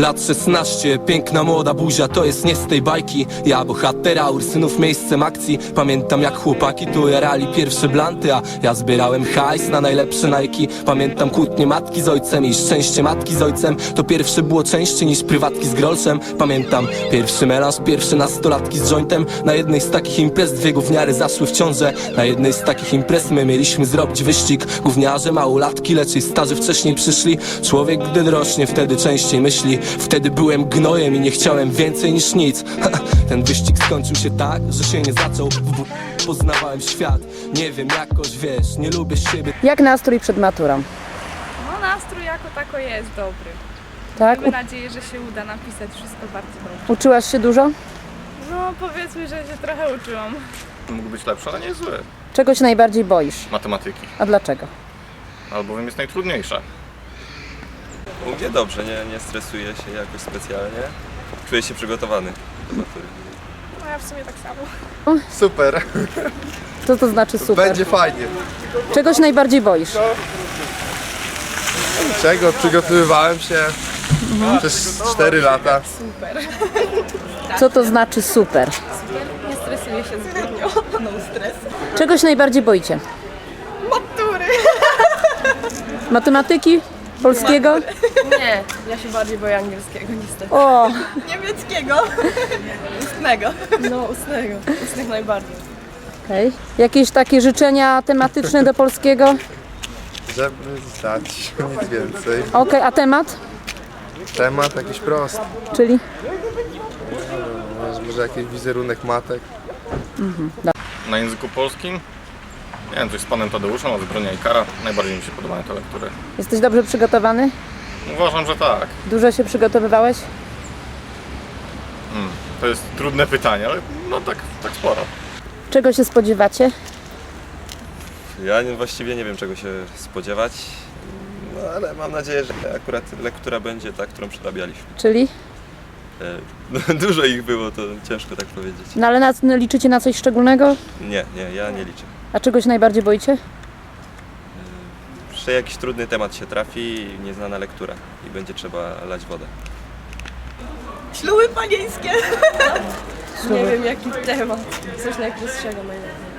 Lat 16, piękna młoda buzia, to jest nie z tej bajki. Ja bohatera, Ursynów miejscem akcji. Pamiętam jak chłopaki tu jarali pierwsze blanty A ja zbierałem hajs na najlepsze Nike. Pamiętam kłótnie matki z ojcem i szczęście matki z ojcem. To pierwsze było częściej niż prywatki z grolszem. Pamiętam pierwszy melanż, pierwsze nastolatki z jointem. Na jednej z takich imprez dwie gówniary zaszły w ciążę. Na jednej z takich imprez my mieliśmy zrobić wyścig. Gówniarze, małolatki, lecz i starzy wcześniej przyszli. Człowiek gdy dorośnie wtedy częściej myśli Wtedy byłem gnojem i nie chciałem więcej niż nic Ten wyścig skończył się tak, że się nie zaczął Poznawałem świat, nie wiem jakoś wiesz Nie lubię siebie Jak nastrój przed maturą? No nastrój jako tako jest dobry. Tak? Mamy nadzieję, że się uda napisać wszystko bardzo dobrze. Uczyłaś się dużo? No powiedzmy, że się trochę uczyłam. Mógł być lepszy, ale nie zły. Czego się najbardziej boisz? Matematyki. A dlaczego? Albowiem jest najtrudniejsza. U mnie dobrze, nie, nie stresuję się jakoś specjalnie. Czuję się przygotowany do matury. No ja w sumie tak samo. Super, Co to znaczy super? będzie fajnie. Czego się najbardziej boisz? Czego? Przygotowywałem się przez 4 lata. Co to znaczy super? Nie stresuję się zbytnio. No stres. Czego się najbardziej boicie? Matury! Matematyki? Polskiego? Nie, ja się bardziej boję angielskiego niestety. O, Niemieckiego? Ustnego. No ustnego. Ustnych najbardziej. okej. Jakieś takie życzenia tematyczne do polskiego? Żeby zdać nic więcej. Okej, a temat? Temat jakiś prosty. Czyli? Może- Może jakiś wizerunek matek. Na języku polskim? Nie wiem, coś z panem Tadeuszem od Zbronia i Kara. Najbardziej mi się podobają te lektury. Jesteś dobrze przygotowany? Uważam, że tak. Dużo się przygotowywałeś? Hmm. To jest trudne pytanie, ale no tak, tak sporo. Czego się spodziewacie? Ja nie, właściwie nie wiem czego się spodziewać. No ale mam nadzieję, że akurat lektura będzie ta, którą przerabialiśmy. Czyli? E, No, dużo ich było, to ciężko tak powiedzieć. No ale na, liczycie na coś szczególnego? Nie, nie, ja nie liczę. A czego się najbardziej boicie? Że jakiś trudny temat się trafi, nieznana lektura i będzie trzeba lać wodę. Śluby panieńskie. Nie wiem jaki temat. Coś najprostszego najlepiej.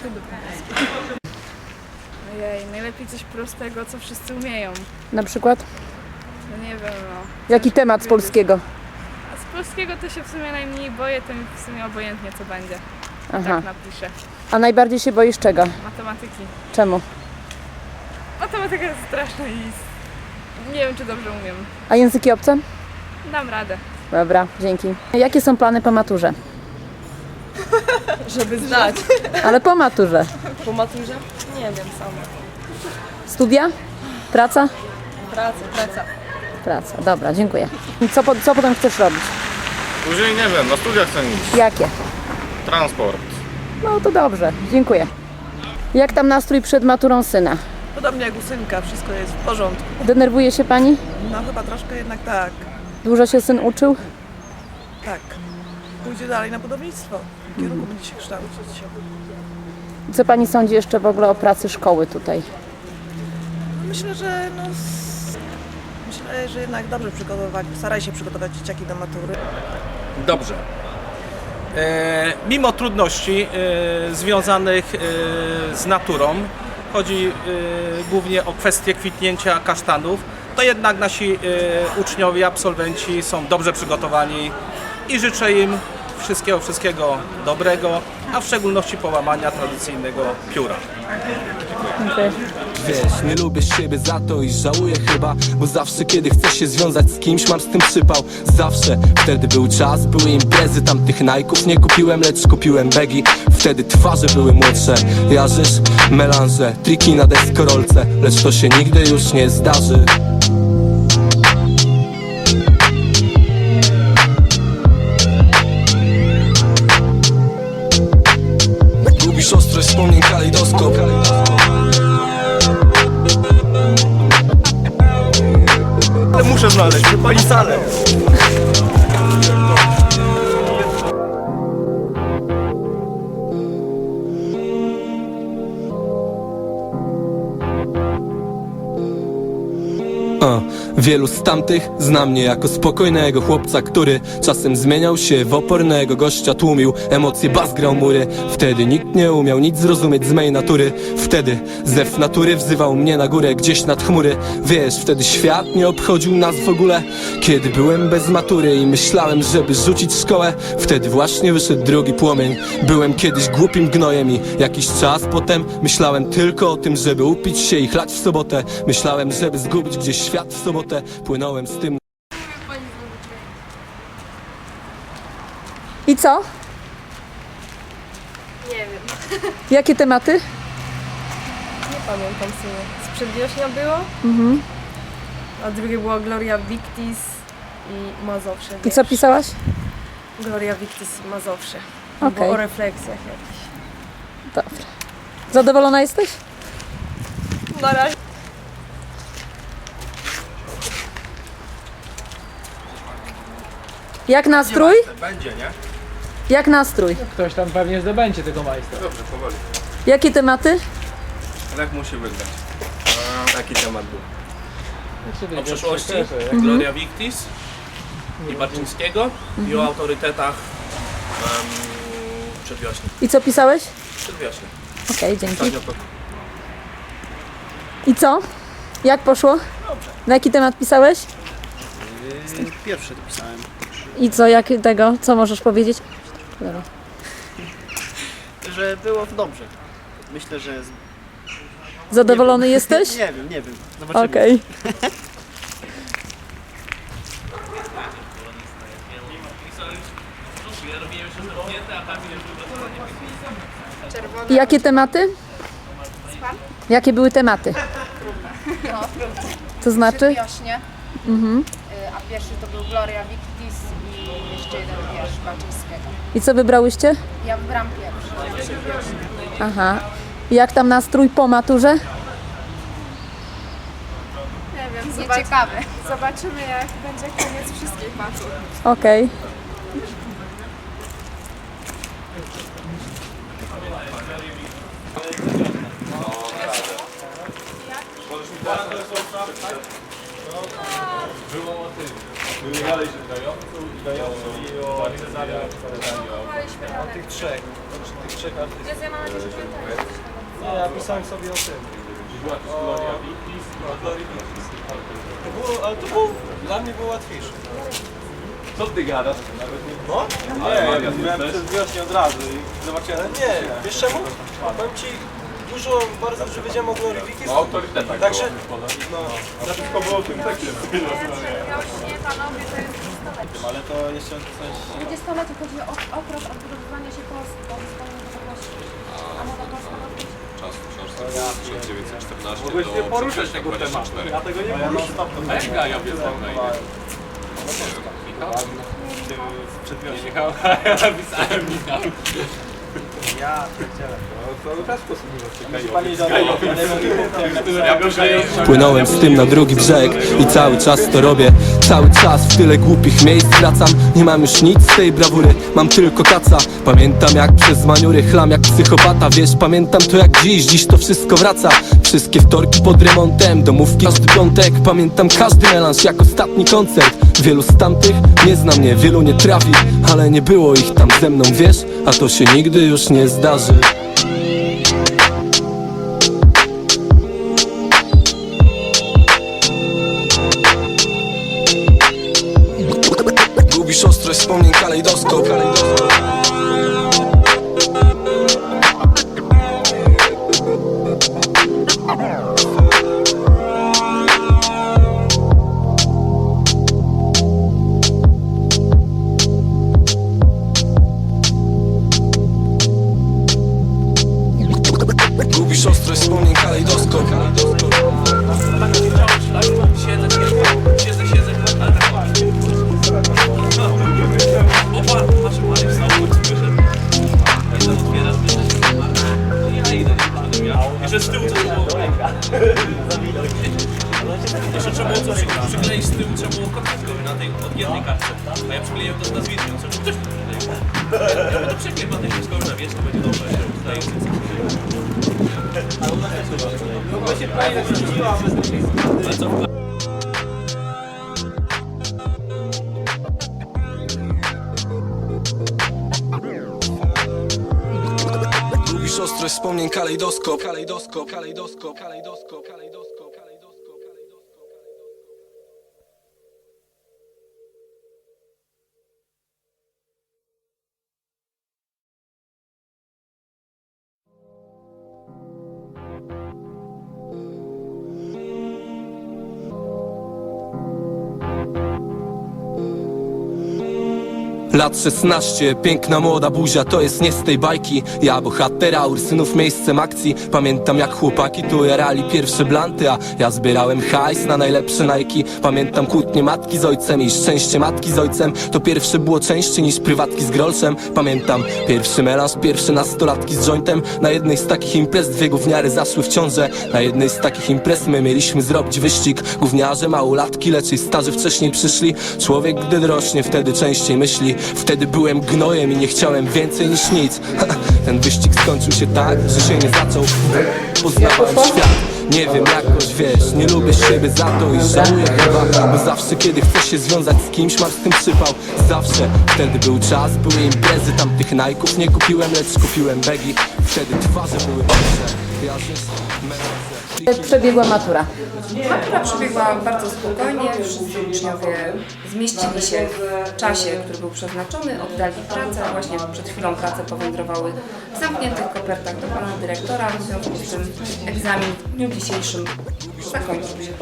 Śluby panieńskie. Ojej, najlepiej coś prostego, co wszyscy umieją. Na przykład? No nie wiem, no. Jaki temat z polskiego? A z polskiego to się w sumie najmniej boję, to mi w sumie obojętnie co będzie. Aha. Tak napiszę. A najbardziej się boisz czego? Matematyki. Czemu? Matematyka jest straszna i nie wiem, czy dobrze umiem. A języki obce? Dam radę. Dobra, dzięki. Jakie są plany po maturze? Żeby zdać. Ale po maturze. Po maturze? Nie wiem sama. Studia? Praca? Praca, praca. Praca, dobra, dziękuję. I co, po, co potem chcesz robić? Później nie wiem, na studia chcę iść. Jakie? Transport. No to dobrze, dziękuję. Jak tam nastrój przed maturą syna? Podobnie jak u synka, wszystko jest w porządku. Denerwuje się pani? No chyba troszkę jednak tak. Dużo się syn uczył? Tak. Pójdzie dalej na budownictwo. W kierunku będzie się kształcić. Co pani sądzi jeszcze w ogóle o pracy szkoły tutaj? Myślę, że no... s- Myślę, że jednak dobrze przygotować, staraj się przygotować dzieciaki do matury. Dobrze. E, mimo trudności e, związanych e, z naturą, chodzi e, głównie o kwestię kwitnięcia kasztanów, to jednak nasi e, uczniowie, absolwenci są dobrze przygotowani i życzę im wszystkiego, wszystkiego dobrego, a w szczególności połamania tradycyjnego pióra. Dziękuję. Wiesz, nie lubię siebie za to i żałuję chyba Bo zawsze kiedy chcę się związać z kimś mam z tym przypał. Zawsze, wtedy był czas, były imprezy Tam tych najków nie kupiłem, lecz kupiłem begi. Wtedy twarze były młodsze. Jarzysz, melanże, triki na deskorolce Lecz to się nigdy już nie zdarzy muszę znaleźć, pani salę. Wielu z tamtych zna mnie jako spokojnego chłopca, który czasem zmieniał się w opornego gościa, tłumił emocje, bas grał mury. Wtedy nikt nie umiał nic zrozumieć z mej natury. Wtedy zew natury wzywał mnie na górę, gdzieś nad chmury. Wiesz, wtedy świat nie obchodził nas w ogóle. Kiedy byłem bez matury i myślałem, żeby rzucić szkołę, wtedy właśnie wyszedł drugi płomień. Byłem kiedyś głupim gnojem i jakiś czas potem myślałem tylko o tym, żeby upić się i chlać w sobotę. Myślałem, żeby zgubić gdzieś świat w sobotę. Płynąłem z tym I co? Nie wiem, Jakie tematy? nie pamiętam sobie. Z przedwiośnia było, Mhm. a drugie było Gloria Victis i Mazowsze. I co pisałaś? Gloria Victis i Mazowsze. Okej. Albo o refleksjach jakichś. Dobra. Zadowolona jesteś? Na razie. Jak nastrój? Będzie, nie? Jak nastrój? Ktoś tam pewnie zdobędzie tego majstra. Dobrze, powoli. Jakie tematy? Lech musi wygrać. Taki temat był. O przeszłości, jak Mhm. Gloria Victis i Barczyńskiego i o autorytetach um, przedwiośni. I co pisałeś? Przedwiośni. Okej, dzięki. Ostatnio to I co? Jak poszło? Na jaki temat pisałeś? Pierwszy to pisałem. I co, jak tego? Co możesz powiedzieć? Dobra. Że było dobrze. Myślę, że. z- Zadowolony jesteś? Nie wiem, nie wiem. Zobaczymy. Okej. I jakie tematy? Jakie były tematy? To znaczy? Wiośnie. Mhm. A pierwszy to był Gloria Victis i jeszcze jeden wiersz Baczyńskiego. I co wybrałyście? Ja wybrałam pierwszy. Aha. I Jak tam nastrój po maturze? Nie wiem, Nie zobacz, ciekawy. zobaczymy jak będzie koniec wszystkich matur. Okej. Tych trzech. Tych trzech artystów. Ja mam nadzieję, że. Nie, ja pisałem sobie o tym. O Glorii Victis. To było, ale to było, dla mnie było łatwiejsze. Co ty gadasz? No? Nie, ja byłem przed wiośnie od razu i zobaczyłem. Nie, wiesz czemu? Powiem ci, dużo, bardzo dużo wiedziałem o Glorii Victis. autorytetach. Także, no, szybko było o tym tekście. Nie, panowie, to jest Ale to jeszcze coś... Dwudziestolecie chodzi o okres odbudowywania się Polski po uzyskaniu niepodległości. A mowa polska Czas w książce 1914 Mogłeś do nie poruszać tego 24. tematu. Ja tego nie poruszę. Mega, ja wiem, mega. Michał, Ja pierdzielę. No to też posługiwał Pani do Płynąłem z tym na drugi brzeg i cały czas to robię. Cały czas w tyle głupich miejsc wracam. Nie mam już nic z tej brawury, mam tylko kaca. Pamiętam jak przez maniury chlam jak psychopata. Wiesz, pamiętam to jak dziś, dziś to wszystko wraca Wszystkie wtorki pod remontem, domówki każdy piątek. Pamiętam każdy melanż jak ostatni koncert. Wielu z tamtych nie zna mnie, wielu nie trafi Ale nie było ich tam ze mną, wiesz? A to się nigdy już nie zdarzy. Lubisz ostrość wspomnień kalejdoskop Lubisz ostrość wspomnień kalejdoskop. Kalejdoskop, kalejdoskop, kalejdoskop, kalejdoskop. Lat 16, piękna młoda buzia, to jest nie z tej bajki. Ja bohatera, ursynów miejscem akcji. Pamiętam jak chłopaki tu jarali pierwsze blanty A ja zbierałem hajs na najlepsze Nike. Pamiętam kłótnie matki z ojcem i szczęście matki z ojcem. To pierwsze było częściej niż prywatki z grolszem. Pamiętam pierwszy melanż, pierwsze nastolatki z jointem. Na jednej z takich imprez dwie gówniary zaszły w ciążę. Na jednej z takich imprez my mieliśmy zrobić wyścig. Gówniarze, małolatki, lecz i starzy wcześniej przyszli. Człowiek gdy rośnie wtedy częściej myśli Wtedy byłem gnojem i nie chciałem więcej niż nic. Ten wyścig skończył się tak, że się nie zaczął. Poznałem świat. Nie wiem jakoś wiesz, nie lubię siebie za to i żałuję chyba Bo zawsze kiedy chcę się związać z kimś mam z tym przypał. Zawsze, wtedy był czas, były imprezy Tam tych najków nie kupiłem, lecz kupiłem begi. Wtedy twarze były Jak Przebiegła matura. Matura przebiegła bardzo spokojnie, wszyscy uczniowie zmieścili się w czasie, który był przeznaczony, oddali pracę, właśnie przed chwilą prace powędrowały w zamkniętych kopertach do pana dyrektora, w związku z tym egzamin w dniu dzisiejszym zakończył się.